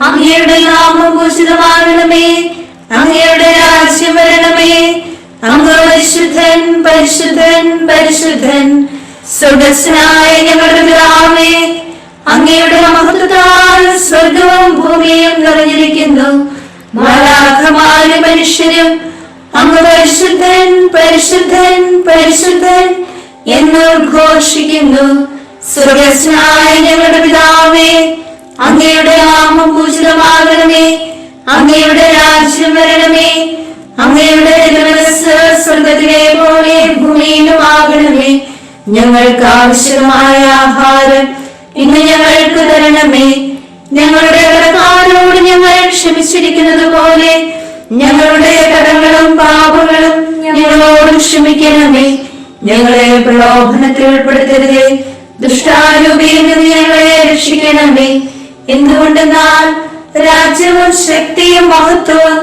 അങ്ങയുടെ നാമം ഭൂഷിതമാകണമേ അങ്ങയുടെ രാജ്യം വരണമേ. അങ്ങ് പരിശുദ്ധൻ പരിശുദ്ധൻ പരിശുദ്ധൻ. സ്വർഗസ്നായ ഞങ്ങളുടെ പിതാവേ അങ്ങയുടെ മഹത്വത്താൽ സ്വർഗവും ഭൂമിയും നിറഞ്ഞിരിക്കുന്നു. മാലാഖമാരും മനുഷ്യരും അങ്ങ് പരിശുദ്ധൻ പരിശുദ്ധൻ പരിശുദ്ധൻ എന്ന് ഘോഷിക്കുന്നു സ്വർഗസ്നായ ഞങ്ങളുടെ പിതാവേ അങ്ങയുടെ നാമം പൂജിതമാകണമേ അങ്ങയുടെ രാജ്യം വരണമേ. അങ്ങയുടെ സ്വർഗത്തിലെ പോലെ ഭൂമിയിലും ആകണമേ ഞങ്ങൾക്ക് ആവശ്യമായ ആഹാരം ഇന്ന് ഞങ്ങൾക്ക് തരണമേ. ഞങ്ങളുടെ കടക്കാരോട് ഞങ്ങൾ ക്ഷമിച്ചിരിക്കുന്നത് പോലെ ഞങ്ങളുടെ കടങ്ങളും പാപങ്ങളും ഞങ്ങളോടും ക്ഷമിക്കണമേ. ഞങ്ങളെ പ്രലോഭനത്തിൽ ഉൾപ്പെടുത്തരുതേ. ദുഷ്ടാരൂപിയിൽ നിന്ന് ഞങ്ങളെ രക്ഷിക്കണമേ. എന്തുകൊണ്ടെന്നാൽ രാജ്യവും ശക്തിയും മഹത്വവും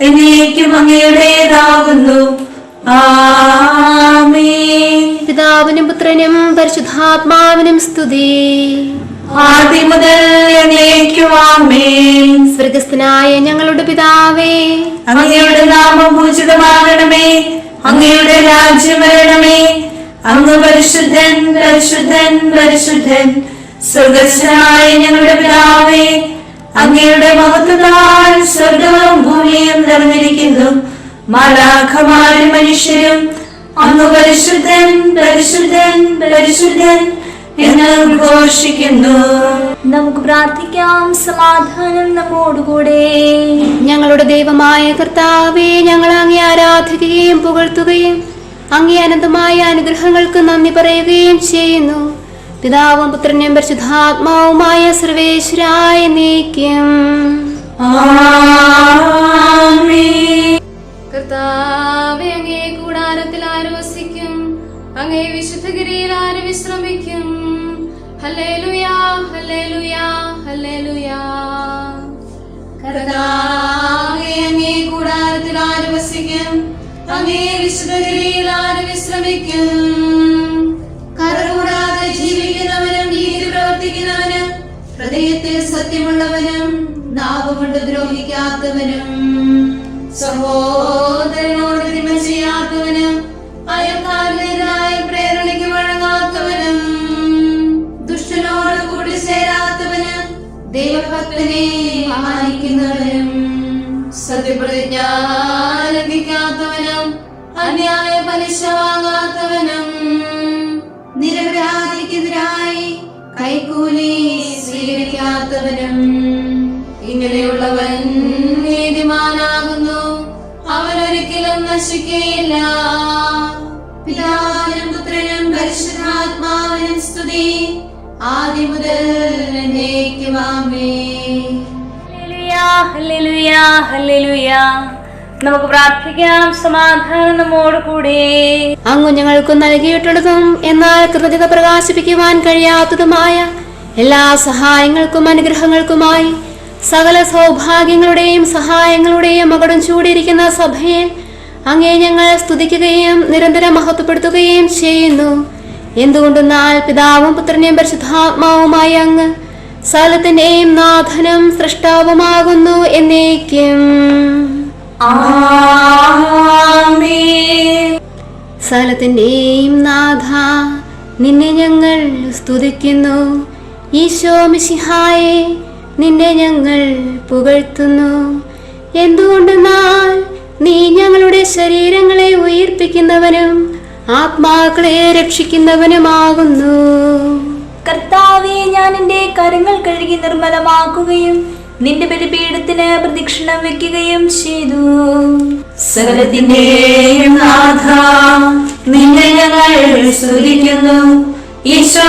എന്നേക്കും അങ്ങയുടേതാകുന്നു. പിതാവിനും പുത്രനും പരിശുദ്ധാത്മാവിനും സ്തുതി. ആദ്യം മുതൽ സ്വർഗസ്ഥനായ ഞങ്ങളുടെ പിതാവേ അങ്ങയുടെ നാമം പൂജിതമാകണമേ അങ്ങയുടെ രാജ്യം വരണമേ. അങ്ങ് പരിശുദ്ധൻ പരിശുദ്ധൻ പരിശുദ്ധൻ. സ്വർഗസ്വനായ ഞങ്ങളുടെ പിതാവേ അങ്ങയുടെ മഹത്വത്താൽ സ്വർഗവും ഭൂമിയും നിറഞ്ഞിരിക്കുന്നു. മാലാഖമാരും മനുഷ്യരും അങ്ങ് പരിശുദ്ധൻ പരിശുദ്ധൻ പരിശുദ്ധൻ എന്ന് ഘോഷിക്കുന്നു. നമുക്ക് പ്രാർത്ഥിക്കാം സമാധാനം നമ്മോടുകൂടെ. ഞങ്ങളുടെ ദൈവമായ കർത്താവെ ഞങ്ങൾ അങ്ങേ ആരാധിക്കുകയും പുകഴ്ത്തുകയും അങ്ങേ അനന്തമായ അനുഗ്രഹങ്ങൾക്ക് നന്ദി പറയുകയും ചെയ്യുന്നു. പിതാവും പുത്രനും പരിശുദ്ധാത്മാവുമായ സർവേശ്വരായ നീക്കം. കർത്താവെ അങ്ങേ കൂടാരത്തിൽ ആരോസിക്കും. അങ്ങേ വിശുദ്ധഗിരിയിൽ ആര് വിശ്രമിക്കും? ഹല്ലേലൂയാ ഹല്ലേലൂയാ ഹല്ലേലൂയാ. കർത്താവെ അങ്ങേ കൂടാരത്തിൽ ആര് വസിക്കും? അങ്ങേ വിശുദ്ധഗിരിയിൽ ആര് വിശ്രമിക്കും? ദ്രോഹിക്കാത്തവനും സഹോദരനോട് തിന്മ ചെയ്യാത്തവനും അയൽക്കാരനെതിരായി പ്രേരണയ്ക്ക് വഴങ്ങാത്തവനും ദുഷ്ടനോട് കൂടി ചേരാത്തവനും ദൈവഭക്തനെ മാനിക്കുന്നവനും സത്യപ്രതിജ്ഞ ലംഘിക്കാത്തവനും അന്യായ പലിശ വാങ്ങാത്തവനും നിരപരാധിക്കെതിരായി കൈക്കൂലി സ്വീകരിക്കാത്തവനും ഇങ്ങനെയുള്ളവൻ നീതിമാനാകുന്നു അവൻ ഒരിക്കലും നശിക്കുകയില്ല. പിതാവിനും പുത്രനും പരിശുദ്ധാത്മാവിനും സ്തുതി. ആദ്യം മുതൽ എന്നേക്കും ആമേൻ. ഹല്ലേലൂയാ, ഹല്ലേലൂയാ, ഹല്ലേലൂയാ. നമുക്ക് പ്രാർത്ഥിക്കാം. സമാധാനം നമ്മോടുകൂടെ. അങ്ങ് ഞങ്ങൾക്ക് നൽകിയിട്ടുള്ളതും എന്നാൽ കൃതജ്ഞത പ്രകാശിപ്പിക്കുവാൻ കഴിയാത്തതുമായ എല്ലാ സഹായങ്ങൾക്കും അനുഗ്രഹങ്ങൾക്കുമായി സകല സൗഭാഗ്യങ്ങളുടെയും സഹായങ്ങളുടെയും മകടും ചൂടിയിരിക്കുന്ന സഭയെ അങ്ങേ ഞങ്ങൾ സ്തുതിക്കുകയും നിരന്തരം മഹത്വപ്പെടുത്തുകയും ചെയ്യുന്നു. എന്തുകൊണ്ടെന്നാൽ പിതാവും പുത്രനെയും പരിശുദ്ധാത്മാവുമായി അങ്ങ് സകലത്തിന്റെയും നാഥനും സൃഷ്ടാവുമാകുന്നു എന്നേക്കും. സകലത്തിന്റെയും നാഥ നിന്നെ ഞങ്ങൾ സ്തുതിക്കുന്നു. ഈശോ മിശിഹായെ നിന്നെ ഞങ്ങൾ പുകഴ്ത്തുന്നു. എന്തുകൊണ്ടെന്നാൽ നീ ഞങ്ങളുടെ ശരീരങ്ങളെ ഉയർപ്പിക്കുന്നവനും ആത്മാക്കളെ രക്ഷിക്കുന്നവനുമാകുന്നു. കർത്താവെ ഞാൻ എന്റെ കരങ്ങൾ കഴുകി നിർമ്മലമാക്കുകയും നിന്റെ ബലിപീഠത്തിന് പ്രദക്ഷിണം വെക്കുകയും ചെയ്തു. സകലത്തിന്റെയും നിന്നെ ഞങ്ങൾ സ്തുതിക്കുന്നു. ഈശോ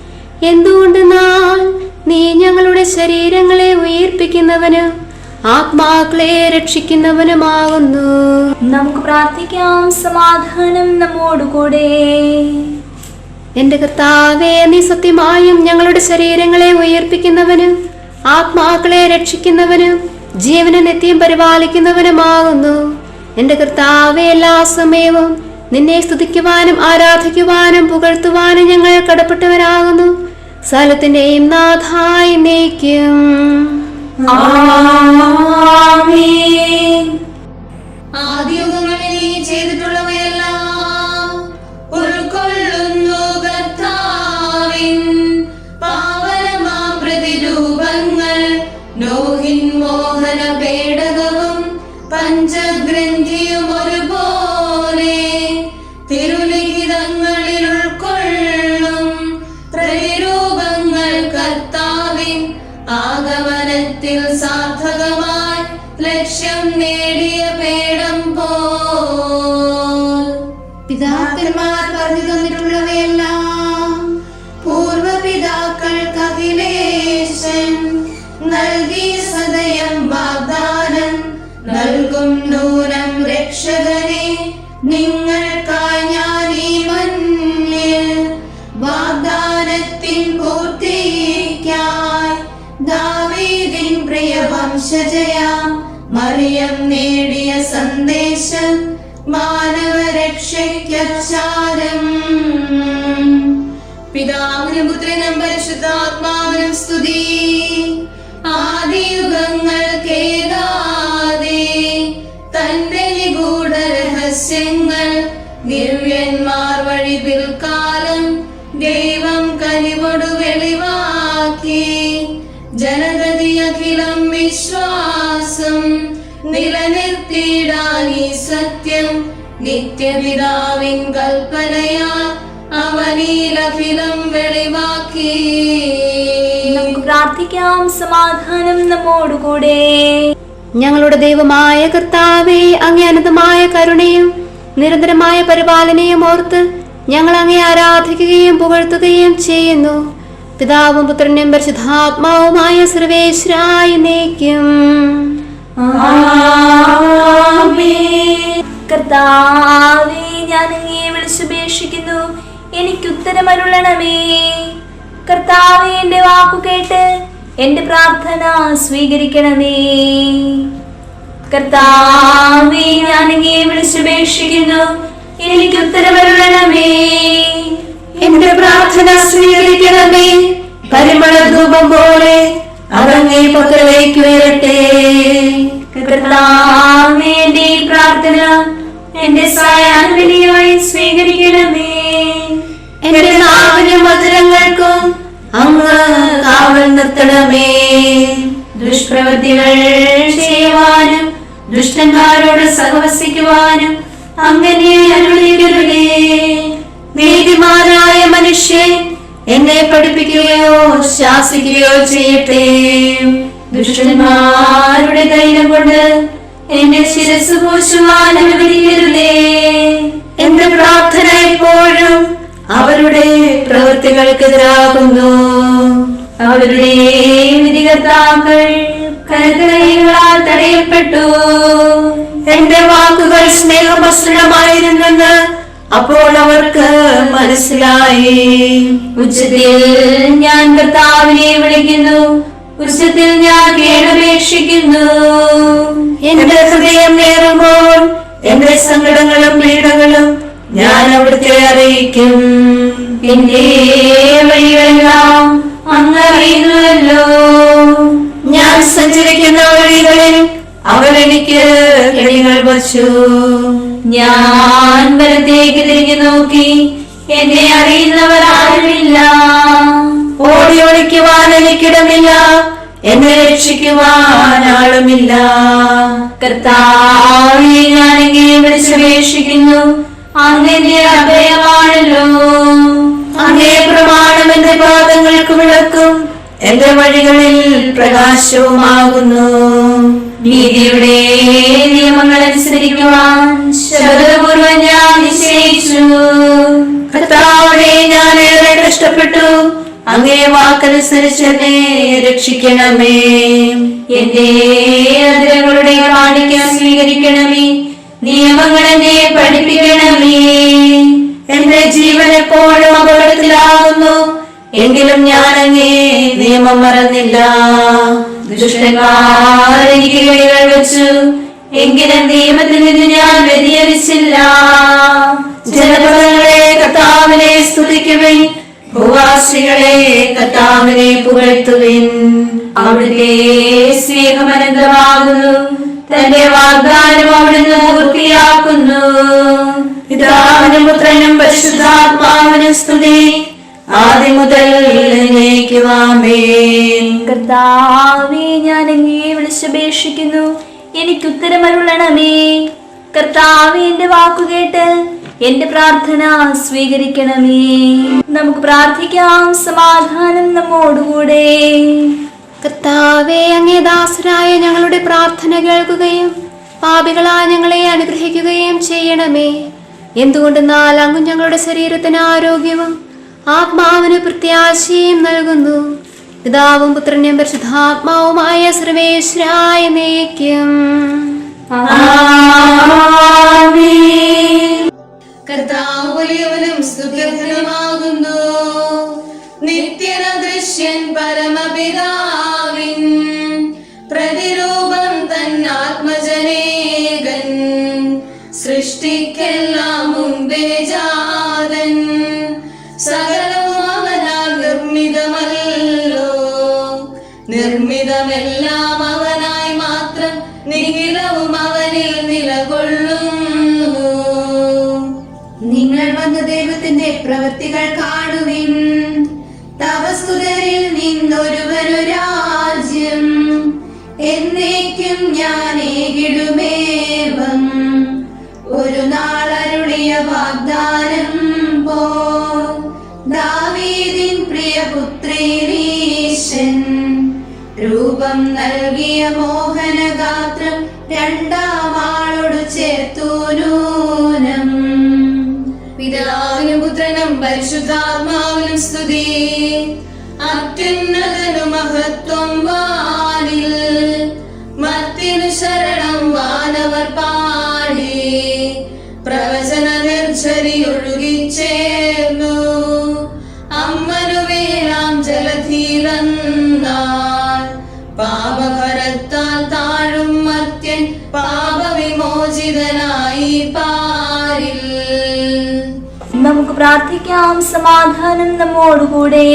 എന്തുകൊണ്ടെന്നാൽ നീ ഞങ്ങളുടെ ശരീരങ്ങളെ ഉയർപ്പിക്കുന്നവന് ആത്മാക്കളെ രക്ഷിക്കുന്നവനുമാകുന്നു. നമുക്ക് പ്രാർത്ഥിക്കാം. സമാധാനം നമ്മോടുകൂടെ എന്റെ കർത്താവേ നീ സത്യമായും ഞങ്ങളുടെ ശരീരങ്ങളെ ഉയർപ്പിക്കുന്നവന് ആത്മാക്കളെ രക്ഷിക്കുന്നവന് ജീവനെ നിത്യം പരിപാലിക്കുന്നവനുമാകുന്നു. എന്റെ കർത്താവെ എല്ലാ സമയവും നിന്നെ സ്തുതിക്കുവാനും ആരാധിക്കുവാനും പുകഴ്ത്തുവാനും ഞങ്ങൾ കടപ്പെട്ടവരാകുന്നു. സ്ഥലത്തിന്റെയും നാഥായി നീക്കും ആമേൻ. ആദ്യയുഗങ്ങളിൽ നീ ചെയ്തിട്ടുള്ളവയെല്ലാം ഉൾക്കൊള്ളുന്നു കർത്താവിൻ. പാവനമാം പ്രതിരൂപങ്ങൾ നോഹിൻ മോഹന പേടകവും പഞ്ചഗ്രന്ഥിയും ഒരുപോലെ സ്തുതി ആദിയുഗങ്ങൾക്കേതാതെ തന്റെ നിഗൂഢ രഹസ്യങ്ങൾ ദിവ്യന്മാർ വഴി ദൈവം കനിവൊടു വെളിവാക്കി. അഖിലം വിശ്വാസം നിലനിർത്തിയിടാൻ സത്യം നിത്യപിതാവിൻ കൽപ്പനയാ. അവനീലഖിലം വെളിവാക്കി. പ്രാർത്ഥിക്കാം. സമാധാനം നമ്മോടുകൂടെ. ഞങ്ങളുടെ ദൈവമായ കർത്താവെ അങ്ങേ അനന്തമായ കരുണയും നിരന്തരമായ പരിപാലനയും ഓർത്ത് ഞങ്ങൾ അങ്ങേ ആരാധിക്കുകയും പുകഴ്ത്തുകയും ചെയ്യുന്നു. പിതാവും പുത്രനും പരിശുദ്ധാത്മാവുമായ സർവേശ്വരായി നീക്കും കർത്താവേ ഞാൻ അങ്ങയെ വിളിച്ചുപേക്ഷിക്കുന്നു എനിക്ക് ഉത്തരമരുളണമേ കർത്താവേ എന്റെ വാക്കു കേട്ട് എന്റെ പ്രാർത്ഥന സ്വീകരിക്കണമേ. കർത്താവേ ഞാൻ അങ്ങയെ വിളിച്ചുപേക്ഷിക്കുന്നു എനിക്ക് ഉത്തരവരണമേ എന്റെ പ്രാർത്ഥന സ്വീകരിക്കണമേ. പരിമള ധൂപം പോലെ അതങ്ങേ പക്കലേക്ക് ഉയരട്ടെ കർത്താവേ എന്റെ പ്രാർത്ഥന എന്റെ സായാഹ്നബലിയായി സ്വീകരിക്കണമേ. നിർത്തണമേ. ദുഷ്പ്രവൃത്തികൾ ചെയ്യുവാനും ദുഷ്ടന്മാരോട് സഹവസിക്കുവാനും അങ്ങനെ അനുവദിക്കരുതേ നീതിമാനായ മനുഷ്യൻ എന്നെ പഠിപ്പിക്കുകയോ ശാസിക്കുകയോ ചെയ്യട്ടെ. ദുഷ്ടന്മാരുടെ ധൈര്യം കൊണ്ട് എന്റെ ശിരസ് പൂശുവാൻ അനുവദിക്കരുതേ. എന്റെ പ്രാർത്ഥന എപ്പോഴും അവരുടെ പ്രവൃത്തികൾക്കെതിരാകുന്നു. അവരുടെ വിധികർത്താക്കൾ കനകൈകളാൽ തടയപ്പെട്ടു. എന്റെ വാക്കുകൾ സ്നേഹമസൃണമായിരുന്നെന്ന് അപ്പോൾ അവർക്ക് മനസ്സിലായി. ഉച്ചത്തിൽ ഞാൻ കർത്താവിനെ വിളിക്കുന്നു. ഉച്ചത്തിൽ ഞാൻ കേണപേക്ഷിക്കുന്നു എന്റെ ഹൃദയം നേറുമ്പോൾ എന്റെ സങ്കടങ്ങളും പീഡകളും ഞാൻ അവിടുത്തെ അറിയിക്കും. എന്റെ വഴികളെല്ലാം അങ്ങ് അറിയുന്നുവല്ലോ ഞാൻ സഞ്ചരിക്കുന്ന വഴികളിൽ അവൾ എനിക്ക് കെണികൾ വച്ചു. ഞാൻ വലത്തേക്ക് തിരിഞ്ഞു നോക്കി എന്നെ അറിയുന്നവർ ആരുമില്ല. ഓടി ഒളിക്കുവാൻ എനിക്കിടമില്ല. എന്നെ രക്ഷിക്കുവാൻ ആളുമില്ല. കർത്താവെ ഞാൻ വിളിച്ചപേക്ഷിക്കുന്നു? അങ്ങനെ അഭയമാണല്ലോ. എന്റെ വഴികളിൽ പ്രകാശവുമാകുന്നു. നീതിയുടെ നിയമങ്ങൾ അനുസരിക്കുവാൻ ശബ്ദപൂർവം ഞാൻ നിശ്ചയിച്ചു. കർത്താവിടെ ഞാൻ ഏറെ കഷ്ടപ്പെട്ടു. അങ്ങേ വാക്കനുസരിച്ച് എന്നെ രക്ഷിക്കണമേ. എന്റെ അതിരങ്ങളുടെ കാണിക്കാൻ സ്വീകരിക്കണമേ. നിയമങ്ങൾ എന്നെ പഠിപ്പിക്കണമേ. എന്റെ ജീവൻ എപ്പോഴും എങ്കിലും ഞാൻ അങ്ങേ നിയമം മറന്നില്ല. ദുഷ്ടന്മാർ കൈകൾ വെച്ചു. എങ്കിലും നിയമത്തിൽ നിന്ന് ഞാൻ വ്യതിയരിച്ചില്ല ജനപദങ്ങളെ കർത്താവിനെ സ്തുതിക്കുവിൻ. ഭൂവാസികളെ കർത്താവിനെ പുകഴ്ത്തുവിൻ. അവിടുത്തെ സ്നേഹമനന്തമാകുന്നു തന്റെ വാഗ്ദാനം അവിടുന്ന് പൂർത്തിയാക്കുന്നു. പിതാവിനും പുത്രനും പരിശുദ്ധാത്മാവിനും സ്തുതി. ആദ്യം മുതൽ കർത്താവേ ഞാൻ അങ്ങേ വിളിച്ചപേക്ഷിക്കുന്നു. എനിക്ക് ഉത്തരമരുളണമേ. കർത്താവേ എന്റെ വാക്കുകേട്ട് എന്റെ പ്രാർത്ഥന സ്വീകരിക്കണമേ. നമുക്ക് പ്രാർത്ഥിക്കാം സമാധാനം നമ്മോടുകൂടെ. കർത്താവേ അങ്ങേ ദാസരായ ഞങ്ങളുടെ പ്രാർത്ഥന കേൾക്കുകയും പാപികളാ ഞങ്ങളെ അനുഗ്രഹിക്കുകയും ചെയ്യണമേ. എന്തുകൊണ്ടെന്നാൽ അങ്ങ് ഞങ്ങളുടെ ശരീരത്തിന് ആരോഗ്യവും ആത്മാവിന് പ്രത്യാശയും നൽകുന്നു. പിതാവും പുത്രനും പരിശുദ്ധാത്മാവുമായ സർവേശ്വരായ നയിക്കും കർത്താവ് വലിയവനും പരമപിതാ പുത്രനും പരിശുദ്ധാത്മാവിനും പ്രാർത്ഥിക്കാം സമാധാനം നമ്മോടുകൂടെ.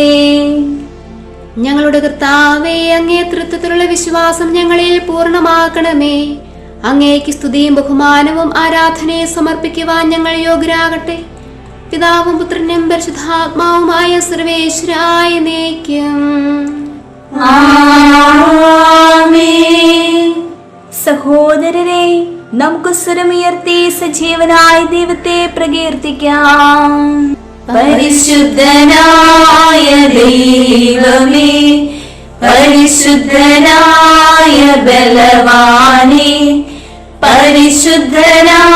ഞങ്ങളുടെ കർത്താവേ അങ്ങേ തൃത്വത്തിലുള്ള വിശ്വാസം ഞങ്ങളിൽ പൂർണമാക്കണമേ. അങ്ങേക്ക് സ്തുതിയും ബഹുമാനവും ആരാധനയും സമർപ്പിക്കുവാൻ ഞങ്ങൾ യോഗ്യരാകട്ടെ. പിതാവും പുത്രനും പരിശുദ്ധാത്മാവുമായ സർവേശ്വരായ നയിക്കും സഹോദരരെ നമുക്ക് സ്വരമുയർത്തി സജീവനായ ദൈവത്തെ പ്രകീർത്തിക്കാം. പരിശുദ്ധനായ ദൈവമേ പരിശുദ്ധനായ ബലവാനെ പരിശുദ്ധനായ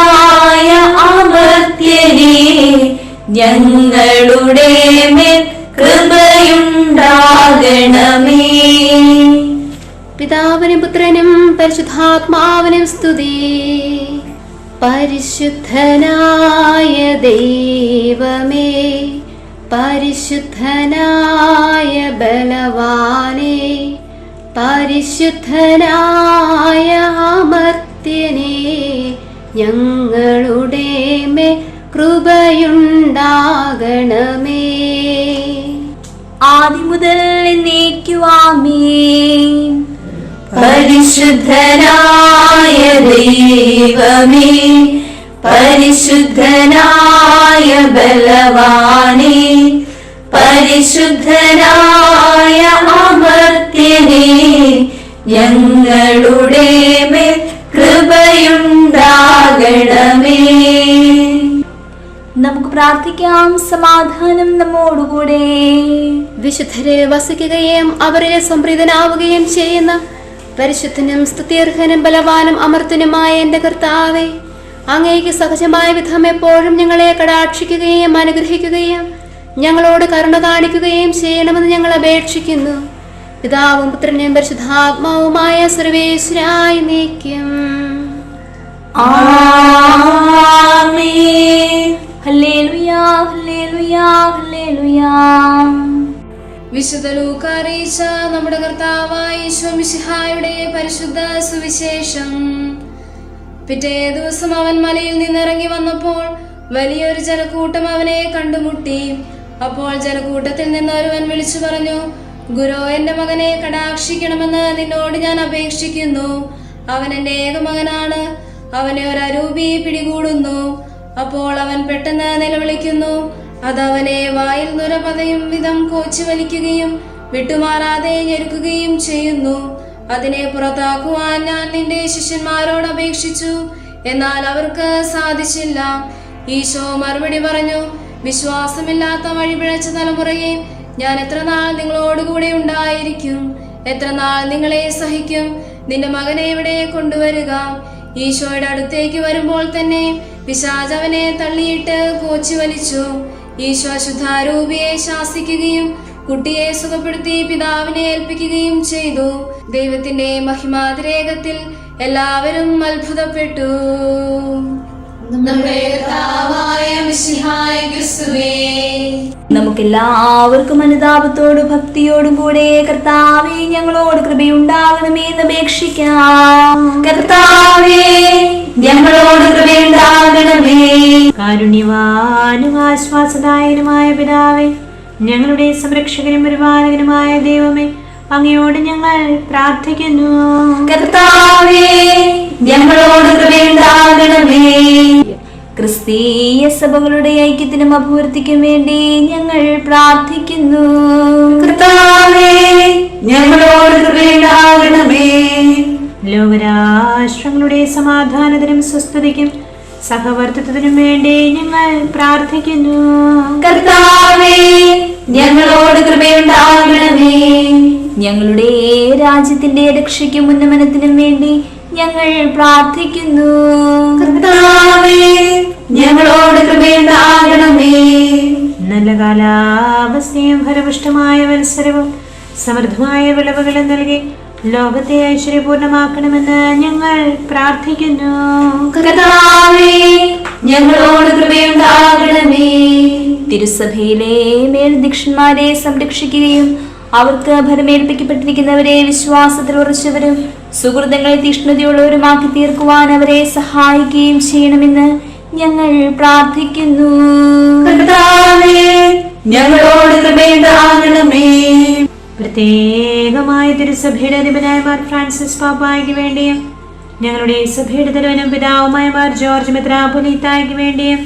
അമർത്യനെ ഞങ്ങളുടെ മേൽ കൃപയുണ്ടാകണമേ. പിതാവിനും പുത്രനും പരിശുദ്ധാത്മാവിനും സ്തുതി. പരിശുദ്ധനായ ദൈവമേ പരിശുദ്ധനായ ബലവാനെ പരിശുദ്ധനായ അമർത്യനെ ഞങ്ങളുടെ മേ കൃപയുണ്ടാകണമേ. ആദ്യം മുതൽ എന്നേക്കുവാമേ പരിശുദ്ധനായ ദൈവമേ പരിശുദ്ധനായ ബലവാനെ പരിശുദ്ധനായ അമർത്യനെ ഞങ്ങളുടെ മേൽ കൃപയുണ്ടാകണമേ. നമുക്ക് പ്രാർത്ഥിക്കാം സമാധാനം നമ്മോടുകൂടെ. വിശുദ്ധരെ വസിക്കുകയും അവരെ സംപ്രീതനാവുകയും ചെയ്യുന്ന പരിശുദ്ധനും സ്തുത്യർഹനും ബലവാനും അമർത്തനുമായ എന്റെ കർത്താവെ അങ്ങേക്ക് സഹജമായ വിധം എപ്പോഴും ഞങ്ങളെ കടാക്ഷിക്കുകയും അനുഗ്രഹിക്കുകയും ഞങ്ങളോട് കരുണ കാണിക്കുകയും ചെയ്യണമെന്ന് ഞങ്ങൾ അപേക്ഷിക്കുന്നു. പിതാവും പുത്രനും പരിശുദ്ധാത്മാവുമായ സർവേശ്വരായി നീക്കും. ആമേ ഹല്ലേലുയാ ഹല്ലേലുയാ ഹല്ലേലൂയാ. വിശുദ്ധ ലൂക്ക നമ്മുടെ കർത്താവായ ഈശോമിശിഹായുടെ പരിശുദ്ധ സുവിശേഷം. പിറ്റേ ദിവസം അവൻ മലയിൽ നിന്നിറങ്ങി വന്നപ്പോൾ വലിയൊരു ജനക്കൂട്ടം അവനെ കണ്ടുമുട്ടി. അപ്പോൾ ജനക്കൂട്ടത്തിൽ നിന്ന് ഒരുവൻ വിളിച്ചു പറഞ്ഞു ഗുരു എന്റെ മകനെ കടാക്ഷിക്കണമെന്ന് നിന്നോട് ഞാൻ അപേക്ഷിക്കുന്നു. അവൻ എന്റെ ഏകമകനാണ്. അവനെ ഒരു അരൂപി പിടികൂടുന്നു. അപ്പോൾ അവൻ പെട്ടെന്ന് നിലവിളിക്കുന്നു അതവനെ വായിൽ നുരപതയും വിധം കോച്ചു വലിക്കുകയും വിട്ടുമാറാതെ ഞെരുക്കുകയും ചെയ്യുന്നു. അതിനെ പുറത്താക്കുവാൻ ഞാൻ നിന്റെ ശിഷ്യന്മാരോട് അപേക്ഷിച്ചു. എന്നാൽ അവർക്ക് സാധിച്ചില്ല. ഈശോ മറുപടി പറഞ്ഞു വിശ്വാസമില്ലാത്ത വഴിപിഴച്ച തലമുറയെ ഞാൻ എത്ര നാൾ നിങ്ങളോടുകൂടെ ഉണ്ടായിരിക്കും? എത്ര നാൾ നിങ്ങളെ സഹിക്കും? നിന്റെ മകനെ ഇവിടെ കൊണ്ടുവരിക? ഈശോയുടെ അടുത്തേക്ക് വരുമ്പോൾ തന്നെ പിശാജവനെ തള്ളിയിട്ട് കോച്ചി വലിച്ചു. ഈശോ ശുദ്ധാരൂപിയെ ശാസിക്കുകയും കുട്ടിയെ സുഖപ്പെടുത്തി പിതാവിനെ ഏൽപ്പിക്കുകയും ചെയ്തു. ദൈവത്തിന്റെ മഹിമാതിരേകത്തിൽ എല്ലാവരും അത്ഭുതപ്പെട്ടു. നമ്മുടെ എല്ലാവർക്കും മിശിഹായ ക്രിസ്തുവേ. നമുക്കെല്ലാവർക്കും അനുതാപത്തോടും ഭക്തിയോടും കൂടെ കർത്താവെ ഞങ്ങളോട് കൃപയുണ്ടാകണമേ എന്ന് അപേക്ഷിക്കാം. കർത്താവേ ഞങ്ങളോട് കൃപയുണ്ടാകണമേ. കാരുണ്യവാനും ആശ്വാസദായകനുമായ പിതാവേ ഞങ്ങളുടെ സംരക്ഷകനും പരിപാലകനുമായ ദൈവമേ അങ്ങയോട് ഞങ്ങൾ പ്രാർത്ഥിക്കുന്നു. കർത്താവേ ഞങ്ങളോട് കൃപയുണ്ടാകണമേ. ക്രിസ്തീയ സഭകളുടെ ഐക്യത്തിനും അഭിവൃദ്ധിക്കും വേണ്ടി ഞങ്ങൾ പ്രാർത്ഥിക്കുന്നു. കർത്താവേ ഞങ്ങളോട് കൃപയുണ്ടാകണമേ. ലോകരാഷ്ട്രങ്ങളുടെ സമാധാനത്തിനും സ്വസ്ഥതയ്ക്കും സഹവർത്തിത്വത്തിനും വേണ്ടി ഞങ്ങൾ പ്രാർത്ഥിക്കുന്നു. കർത്താവേ ഞങ്ങളോട് കൃപയുണ്ടാകണമേ. ഞങ്ങളുടെ രാജ്യത്തിന്റെ രക്ഷയ്ക്കും ഉന്നമനത്തിനും വേണ്ടി ഞങ്ങൾ പ്രാർത്ഥിക്കുന്നു. കർത്താവേ ഞങ്ങളോട് കൃപയുണ്ടാകണമേ നല്ല കാലാവസ്ഥയും ഫലപുഷ്ടമായ മത്സരവും സമൃദ്ധമായ വിളവുകളും നൽകി ലോകത്തെ ഐശ്വര്യപൂർണമാക്കണമെന്ന് ഞങ്ങൾ പ്രാർത്ഥിക്കുന്നു. കർത്താവേ ഞങ്ങളോട് കൃപയുണ്ടാകണമേ തിരുസഭയിലെ മേൽദീക്ഷന്മാരെ സംരക്ഷിക്കുകയും അവർക്ക് ഫലമേൽപ്പിക്കപ്പെട്ടിരിക്കുന്നവരെ വിശ്വാസത്തിൽ ഉറച്ചവരും സുഹൃത്തുക്കളെ തീഷ്ണതയുള്ളവരുമാക്കി തീർക്കുവാൻ അവരെ സഹായിക്കുകയും ചെയ്യണമെന്ന് ഞങ്ങൾ പ്രാർത്ഥിക്കുന്നു. കർത്താവേ ഞങ്ങളോട് കൃപയുണ്ടാകണമേ പ്രത്യേകമായ തിരുസഭയുടെ അധിപനായ മാർ ഫ്രാൻസിസ് പാപ്പായ്ക്ക് വേണ്ടിയും ഞങ്ങളുടെ സഭയുടെ തലവനും പിതാവുമായ മാർ ജോർജ് മെത്രാപൊലീത്തായ്ക്ക് വേണ്ടിയും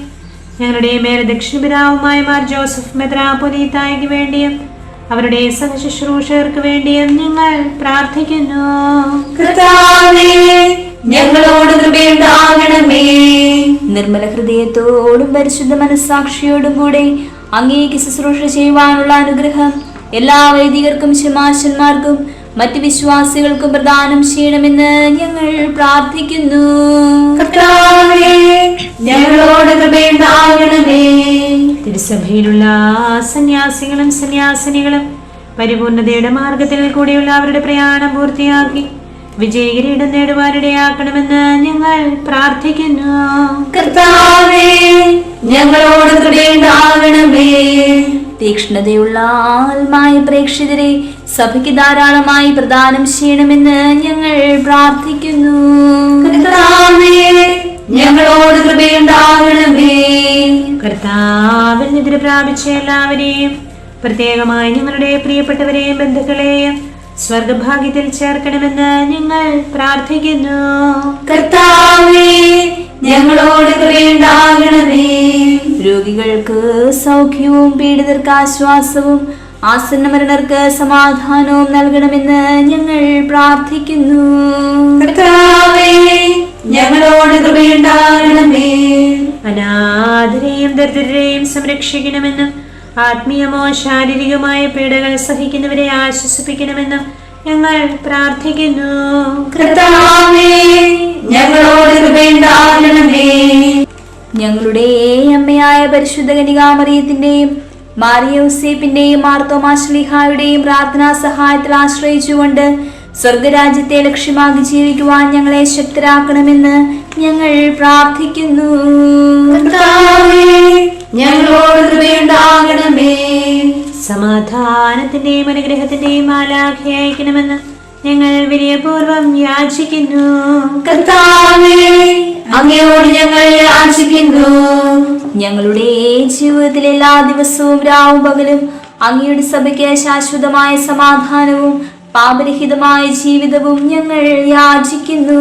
ഞങ്ങളുടെ മേലദക്ഷിണ പിതാവുമായ മാർ ജോസഫ് മെത്രാപൊലീത്തായ്ക്ക് വേണ്ടിയും അവരുടെ സഹശുശ്രൂഷകർക്ക് വേണ്ടിയും ഞങ്ങൾ പ്രാർത്ഥിക്കുന്നു. ഞങ്ങളോട് കൃപയുണ്ടാകണമേ നിർമ്മല ഹൃദയത്തോടും പരിശുദ്ധ മനസ്സാക്ഷിയോടും കൂടെ അങ്ങേക്ക് ശുശ്രൂഷ ചെയ്യുവാനുള്ള അനുഗ്രഹം എല്ലാ വൈദികർക്കും ശമാശന്മാർക്കും മറ്റ് വിശ്വാസികൾക്കും പ്രദാനം ചെയ്യണമെന്ന് ഞങ്ങൾ പ്രാർത്ഥിക്കുന്നു. ഞങ്ങളോട് തിരുസഭയിലുള്ള സന്യാസികളും സന്യാസിനികളും പരിപൂർണതയുടെ മാർഗത്തിൽ കൂടിയുള്ള അവരുടെ പ്രയാണം പൂർത്തിയാക്കി വിജയകിരീടം നേടുവാനിടയാക്കണമെന്ന് ഞങ്ങൾ പ്രാർത്ഥിക്കുന്നു. കർത്താവേ ഞങ്ങളോട് തീക്ഷ്ണതയുള്ള ആത്മായ പ്രേക്ഷിതരെ സഭയ്ക്ക് ധാരാളമായി പ്രദാനം ചെയ്യണമെന്ന് ഞങ്ങൾ പ്രാർത്ഥിക്കുന്നു. ഞങ്ങളോട് കൃപയുണ്ടാകണമേ. കർത്താവിൽ നിദ്ര പ്രാപിച്ച എല്ലാവരെയും പ്രത്യേകമായി ഞങ്ങളുടെ പ്രിയപ്പെട്ടവരെയും ബന്ധുക്കളെയും സ്വർഗഭാഗ്യത്തിൽ ചേർക്കണമെന്ന് ഞങ്ങൾ പ്രാർത്ഥിക്കുന്നു. കർത്താവേ ഞങ്ങളോട് കൃപയുണ്ടാകണമേ. രോഗികൾക്ക് സൗഖ്യവും പീഡിതർക്ക് ആശ്വാസവും ആസന്നമരണർക്ക് സമാധാനവും നൽകണമെന്ന് ഞങ്ങൾ പ്രാർത്ഥിക്കുന്നു. കർത്താവേ ഞങ്ങളോട് കൃപയുണ്ടാകണമേ അനാഥരെയും ദരിദ്രരെയും സംരക്ഷിക്കണമെന്നും ആത്മീയമോ ശാരീരികമായ പീഡകൾ സഹിക്കുന്നവരെ ആശ്വസിപ്പിക്കണമെന്നും ഞങ്ങൾ പ്രാർത്ഥിക്കുന്നു. കർത്താവേ ഞങ്ങളോട് കൃപയുണ്ടാകണമേ ഞങ്ങളുടെ അമ്മയായ പരിശുദ്ധ കനികാമറിയത്തിന്റെയും മാറിയോസേപ്പിന്റെയും മാർത്തോമാശ്ലിഹായുടെയും പ്രാർത്ഥനാ സഹായത്തിൽ ആശ്രയിച്ചുകൊണ്ട് സ്വർഗരാജ്യത്തെ ലക്ഷ്യമാക്കി ജീവിക്കുവാൻ ഞങ്ങളെ ശക്തരാക്കണമെന്ന് ഞങ്ങൾ പ്രാർത്ഥിക്കുന്നു. കർത്താവേ ഞങ്ങളോട് കൃപയുണ്ടാകണമേ. സമാധാനത്തിന്റെയും അനുഗ്രഹത്തിന്റെയും ആലാഖി അയക്കണമെന്ന് ഞങ്ങൾ വിനയപൂർവം യാചിക്കുന്നു. കർത്താവേ അങ്ങയോട് ഞങ്ങൾ യാചിക്കുന്നു ഞങ്ങളുടെ ജീവിതത്തിലെ എല്ലാ ദിവസവും രാവും പകലും അങ്ങയുടെ സഭയ്ക്ക് ശാശ്വതമായ സമാധാനവും പാപരഹിതമായ ജീവിതവും ഞങ്ങൾ യാചിക്കുന്നു.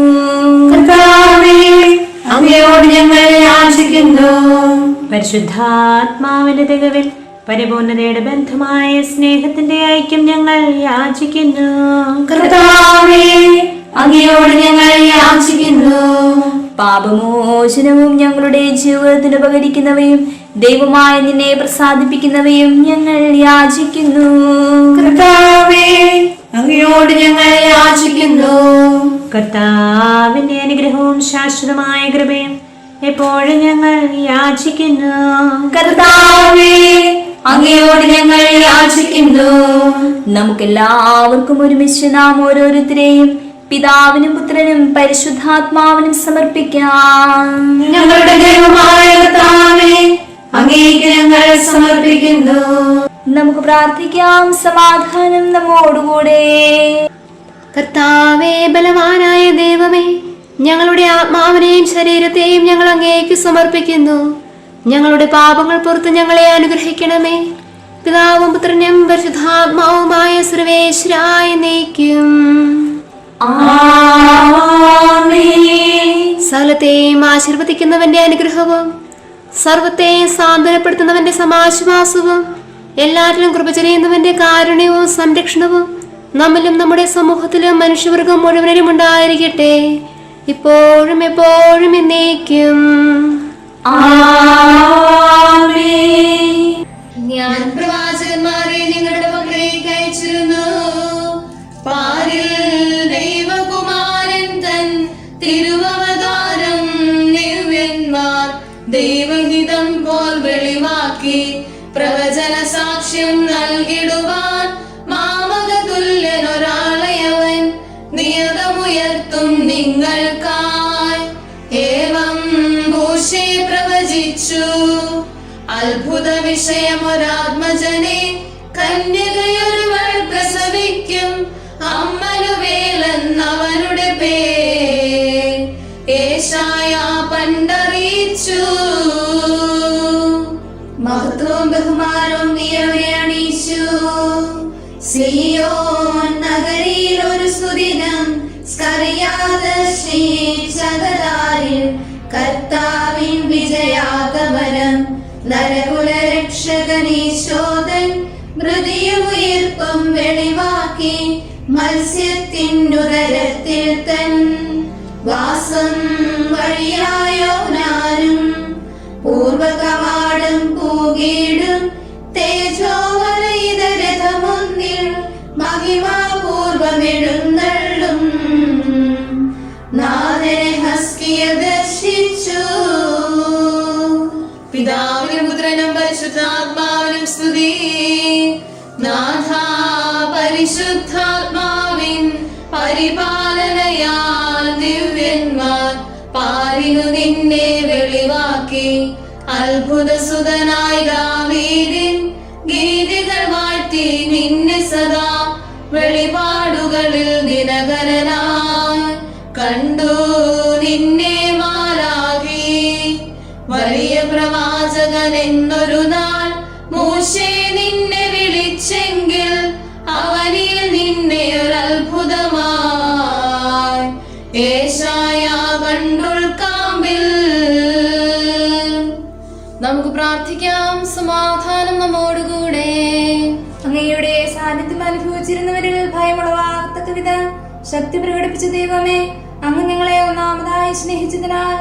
അങ്ങയോട് ഞങ്ങൾ യാചിക്കുന്നു. പരിശുദ്ധാത്മാവിന്റെ തികവിൽ പരിപൂർണതയുടെ ബന്ധമായ സ്നേഹത്തിന്റെ ഐക്യം ഞങ്ങൾ യാചിക്കുന്നു. കർത്താവേ അങ്ങയോട് ഞങ്ങൾ യാചിക്കുന്നു. പാപമോചനവും ഞങ്ങളുടെ ജീവിതത്തിന് ഉപകരിക്കുന്നവയും ദൈവമായ നിന്നെ പ്രസാദിപ്പിക്കുന്നവയും ഞങ്ങൾ യാചിക്കുന്നു. കർത്താവേ അങ്ങയോട് ഞങ്ങൾ യാചിക്കുന്നു. കർത്താവിന്റെ അനുഗ്രഹവും ശാശ്വതമായ കൃപയും എപ്പോഴും ഞങ്ങൾ യാചിക്കുന്നു. കർത്താവേ അങ്ങയോട് ഞങ്ങൾ യാചിക്കുന്നു. നമുക്കെല്ലാവർക്കും ഒരുമിച്ച് നാം ഓരോരുത്തരെയും പിതാവിനും പുത്രനും പരിശുദ്ധാത്മാവിനും സമർപ്പിക്കാം. ഞങ്ങളുടെ അങ്ങേക്ക് ഞങ്ങൾ സമർപ്പിക്കുന്നു. നമുക്ക് പ്രാർത്ഥിക്കാം. സമാധാനം നമ്മോടുകൂടെ. കർത്താവേ ബലവാനായ ദൈവമേ ഞങ്ങളുടെ ആത്മാവിനെയും ശരീരത്തെയും ഞങ്ങൾ അങ്ങേക്ക് സമർപ്പിക്കുന്നു. ഞങ്ങളുടെ പാപങ്ങൾ പുറത്ത് ഞങ്ങളെ അനുഗ്രഹിക്കണമേ. പിതാവും പുത്രനും പരിശുദ്ധാത്മാവുമായ സർവേശ്വരായ നയിക്കും സകലത്തെയും ആശീർവദിക്കുന്നവന്റെ അനുഗ്രഹവും സർവത്തെയും സാന്ത്വനപ്പെടുത്തുന്നവന്റെ സമാശ്വാസവും എല്ലാറ്റിലും കൃപ ചെയ്യുന്നവന്റെ കാരുണ്യവും സംരക്ഷണവും നമ്മിലും നമ്മുടെ സമൂഹത്തിലും മനുഷ്യവർഗം മുഴുവനും ഉണ്ടായിരിക്കട്ടെ. ഇപ്പോഴും എപ്പോഴും എന്നേക്കും. ഞാൻ വിഷയമൊരാത്മജനെ കന്യകയൊരുവൾ പ്രസവിക്കും അമ്മനുവേലെന്നവനുടെ പേർ ഏശായ പണ്ടറിയിച്ചു. മഹത്വവും ബഹുമാനവും സിയോൻ നഗരിയിൽ ഒരു സുദിനം സ്കറിയാതെ ശ്രീചകരാരിൽ കർത്താവിൻ വിജയാഗമനം അത്ഭുത സുതനായി ദാവീദിൻ ഗീതികൾ വാഴ്ത്തി നിന്നെ സദാ വെളിപാടുകളിൽ ദിനകരനായി കണ്ടു. നിന്നെ മാലാകി വലിയ പ്രവാചകൻ എന്നൊരു ശക്തി പ്രകടിപ്പിച്ച ദൈവമേ അങ്ങ് ഞങ്ങളെ ഒന്നാമതായി സ്നേഹിച്ചതിനാൽ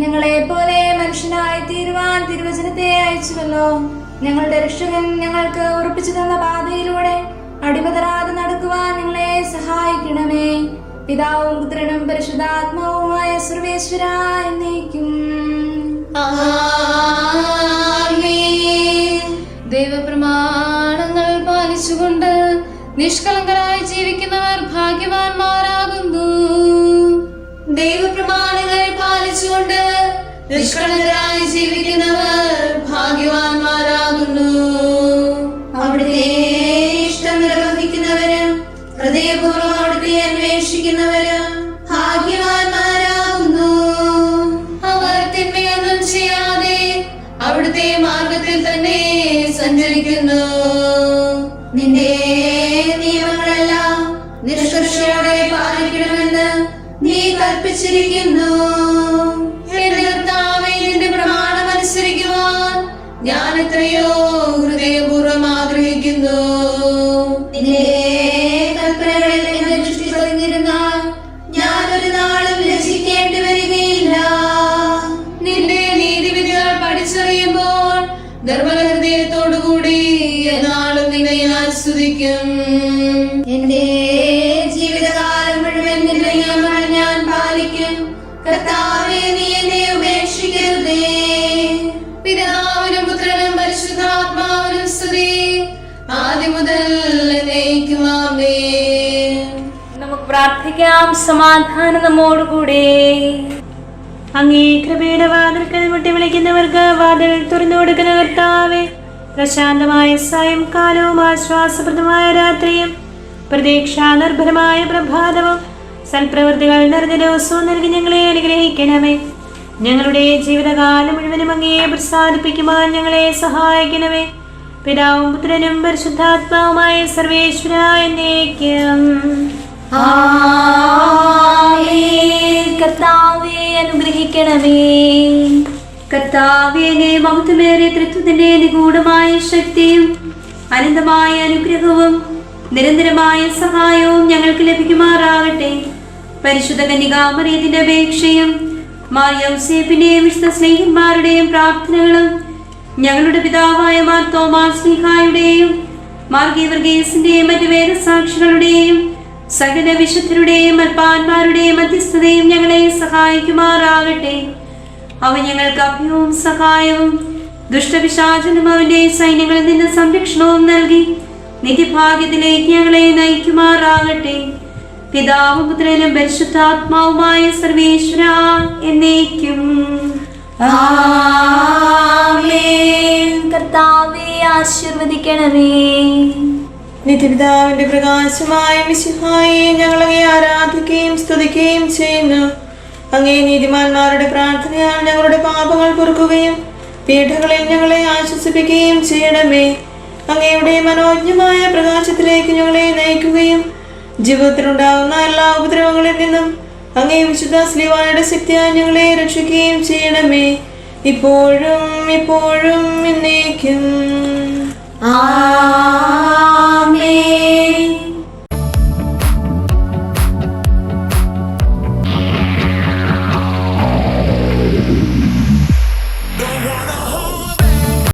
ഞങ്ങളെ പോലെ മനുഷ്യനായി തീരുവാൻ തിരുവചനത്തെ അയച്ചുവല്ലോ. ഞങ്ങളുടെ രക്ഷകൻ ഞങ്ങൾക്ക് ഉറപ്പിച്ചു തന്ന പാതയിലൂടെ അടിമതരാതെ നടക്കുവാൻ ഞങ്ങളെ സഹായിക്കണമേ. പിതാവും പുത്രനും പരിശുദ്ധാത്മാവുമായ സർവേശ്വര എന്നേക്കും. ആമേൻ. നിഷ്കളങ്കരായി ജീവിക്കുന്നവർ ഭാഗ്യവാന്മാരാകുന്നു. അവിടുത്തെ ഇഷ്ടം നിർവഹിക്കുന്നവര് ഹൃദയപൂർവം അവിടുത്തെ അന്വേഷിക്കുന്നവര് ഭാഗ്യവാന്മാരാകുന്നു. അവർ ചെയ്യാതെ അവിടുത്തെ മാർഗത്തിൽ തന്നെ സഞ്ചരിക്കുന്നു. know. പ്രാർത്ഥിക്കാം സമാധാന നമ്മോടുകൂടെ അങ്ങേ കൃപയുടെ വാതിൽക്കൽ മുട്ടി വിളിക്കുന്നവർക്ക് വാതിൽ തുറന്നു കൊടുക്കുന്ന കർത്താവേ പ്രശാന്തമായ സായംകാലവും ആശ്വാസപ്രദമായ രാത്രിയും പ്രതീക്ഷാ നിർഭരമായ പ്രഭാതവും സൽപ്രവൃത്തികൾ നിറഞ്ഞ ദിവസവും നൽകി ഞങ്ങളെ അനുഗ്രഹിക്കണമേ. ഞങ്ങളുടെ ജീവിതകാലം മുഴുവനും അങ്ങേ പ്രസാദിപ്പിക്കുവാൻ ഞങ്ങളെ സഹായിക്കണമേ. പിതാവും പുത്രനും പരിശുദ്ധാത്മാവുമായ സർവേശ്വരായ. കർത്താവേ അനുഗ്രഹിക്കണമേ. കർത്താവിനെ മഹത്വമേറിയ തൃത്വത്തിന്റെ നിഗൂഢമായ ശക്തിയും അനന്തമായ അനുഗ്രഹവും നിരന്തരമായ സഹായവും ഞങ്ങൾക്ക് ലഭിക്കുമാറാകട്ടെ. പരിശുദ്ധ കന്യകാമറിയത്തിന്റെ അപേക്ഷയും മാറിയൗസേപ്പിന്റെയും വിശുദ്ധ സ്നേഹിന്മാരുടെയും പ്രാർത്ഥനകളും ഞങ്ങളുടെ പിതാവായ മാർ തോമാസ് സ്നേഹായുടെയും മാർഗീവർഗീസിന്റെയും മറ്റു വേദസാക്ഷികളുടെയും സകല വിശുദ്ധരുടെയും അൽപ്പാന്മാരുടെയും മധ്യസ്ഥതയും ഞങ്ങളെ സഹായിക്കുമാറാകട്ടെ. അവ ഞങ്ങൾക്ക് അഭ്യവും സഹായവും ദുഷ്ടപിശാചനും അവന്റെ സൈന്യങ്ങളിൽ നിന്ന് സംരക്ഷണവും നൽകി നിധിഭാഗ്യത്തിലേക്ക് ഞങ്ങളെ നയിക്കുമാറാകട്ടെ. പിതാവും പുത്രനും പരിശുദ്ധാത്മാവുമായ സർവേശ്വര എന്നേക്കും. കർത്താവേ ആശീർവദിക്കണമേ. നിത്യപിതാവിന്റെ പ്രകാശമായ മിശിഹായെ ഞങ്ങളെ ആരാധിക്കുകയും സ്തുതിക്കുകയും ചെയ്യുന്നു. അങ്ങേ നീതിമാന്മാരുടെ പ്രാർത്ഥനയാൽ ഞങ്ങളുടെ പാപങ്ങൾ പൊറുക്കുകയും പീഠകളിൽ ഞങ്ങളെ ആശ്വസിപ്പിക്കുകയും ചെയ്യണമേ. അങ്ങയുടെ മനോജ്ഞമായ പ്രകാശത്തിലേക്ക് ഞങ്ങളെ നയിക്കുകയും ജീവിതത്തിലുണ്ടാകുന്ന എല്ലാ ഉപദ്രവങ്ങളിൽ നിന്നും അങ്ങേ വിശുദ്ധ സ്ലീവായുടെ ശക്തിയാൽ ഞങ്ങളെ രക്ഷിക്കുകയും ചെയ്യണമേ. ഇപ്പോഴും ഇപ്പോഴും എന്നേക്കും. Amen.